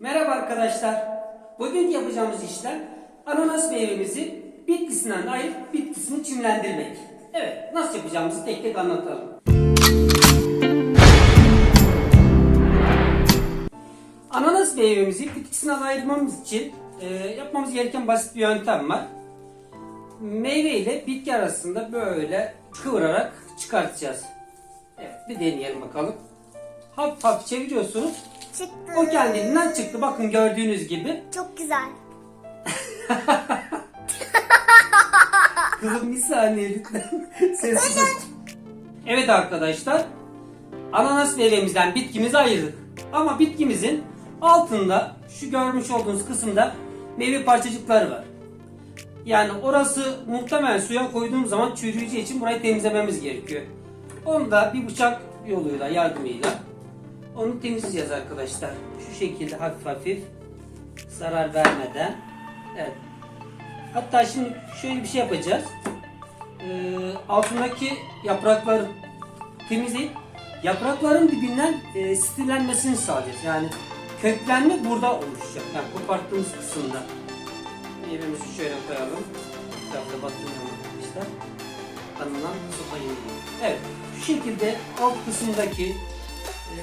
Merhaba arkadaşlar. Bugün yapacağımız işlem ananas meyvemizi bitkisinden ayırıp bitkisini çimlendirmek. Evet, nasıl yapacağımızı tek tek anlatalım. Ananas meyvemizi bitkisinden ayırmamız için e, yapmamız gereken basit bir yöntem var. Meyve ile bitki arasında böyle kıvırarak çıkartacağız. Evet, bir deneyelim bakalım. Hafif hafif çeviriyorsunuz. Çıktı. O kendiliğinden çıktı. Bakın gördüğünüz gibi. Çok güzel. Kızım bir saniye lütfen. Sessiz. Evet arkadaşlar. Ananas meyvemizden bitkimizi ayırdık. Ama bitkimizin altında şu görmüş olduğunuz kısımda meyve parçacıkları var. Yani orası muhtemelen suya koyduğum zaman çürüyeceği için burayı temizlememiz gerekiyor. Onu da bir bıçak yoluyla, yardımıyla onu temizleyeceğiz arkadaşlar. Şu şekilde hafif hafif zarar vermeden. Evet. Hatta şimdi şöyle bir şey yapacağız. Ee, altındaki yaprakları temizleyip yaprakların dibinden e, stillenmesini sağlayacağız. Yani köklenme burada oluşacak. Yani koparttığımız kısımda. Meyvemizi şöyle koyalım. Etrafta batırmayalım arkadaşlar. Tanınan sopayı Evet. Şu şekilde alt kısımdaki e,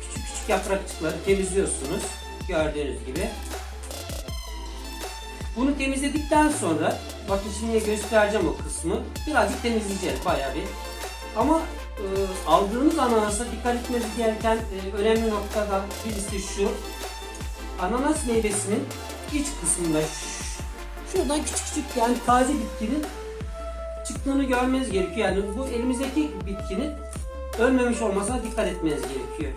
küçük küçük yaprakçıkları temizliyorsunuz. Gördüğünüz gibi. Bunu temizledikten sonra bakın şimdi göstereceğim o kısmı. Birazcık temizleyeceğiz bayağı bir. Ama e, aldığınız ananasa dikkat etmeniz gereken e, önemli noktadan birisi şu. Ananas meyvesinin iç kısmında şuradan küçük küçük yani taze bitkinin çıktığını görmeniz gerekiyor. Yani bu elimizdeki bitkinin ölmemiş olmasına dikkat etmeniz gerekiyor.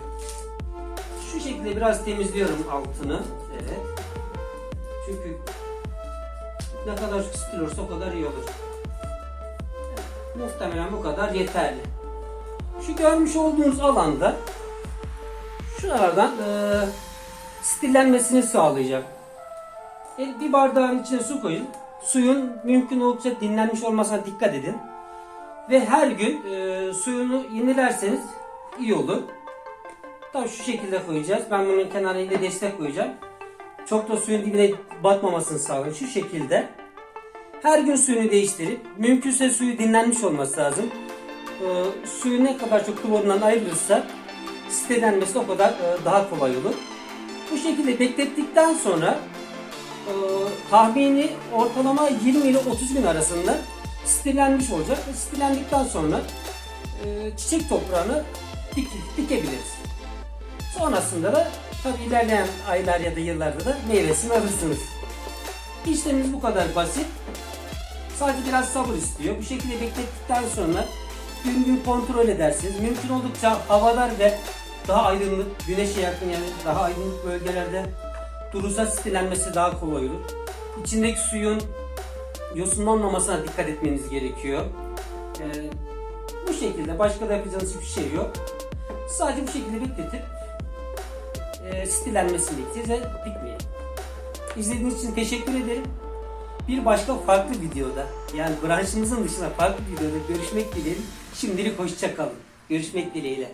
Şu şekilde biraz temizliyorum altını. Evet. Çünkü ne kadar stil olursa o kadar iyi olur. Muhtemelen bu kadar yeterli. Şu görmüş olduğunuz alanda şuralardan e, stillenmesini sağlayacak. E, bir bardağın içine su koyun. Suyun mümkün oldukça dinlenmiş olmasına dikkat edin. Ve her gün e, suyunu yenilerseniz iyi olur. Tabii şu şekilde koyacağız. Ben bunun kenarına yine destek koyacağım. Çok da suyun dibine batmamasını sağlayın. Şu şekilde. Her gün suyunu değiştirip mümkünse suyu dinlenmiş olması lazım. Ee, suyu ne kadar çok klorundan ayrılırsa sitelenmesi o kadar e, daha kolay olur. Bu şekilde beklettikten sonra e, tahmini ortalama 20 ile 30 gün arasında stilenmiş olacak. Ve Stilendikten sonra e, çiçek toprağını dik, dikebiliriz. Sonrasında da tabi ilerleyen aylar ya da yıllarda da meyvesini alırsınız. İşlemimiz bu kadar basit. Sadece biraz sabır istiyor. Bu şekilde beklettikten sonra gün gün kontrol edersiniz. Mümkün oldukça havadar ve daha aydınlık, güneşe yakın yani daha aydınlık bölgelerde durursa stilenmesi daha kolay olur. İçindeki suyun yosunlanmamasına dikkat etmeniz gerekiyor. Ee, bu şekilde başka da yapacağınız hiçbir şey yok. Sadece bu şekilde bekletip e, stilenmesini bekleyeceğiz ve dikmeyelim. İzlediğiniz için teşekkür ederim. Bir başka farklı videoda yani branşımızın dışında farklı videoda görüşmek dileğiyle. Şimdilik hoşça kalın. Görüşmek dileğiyle.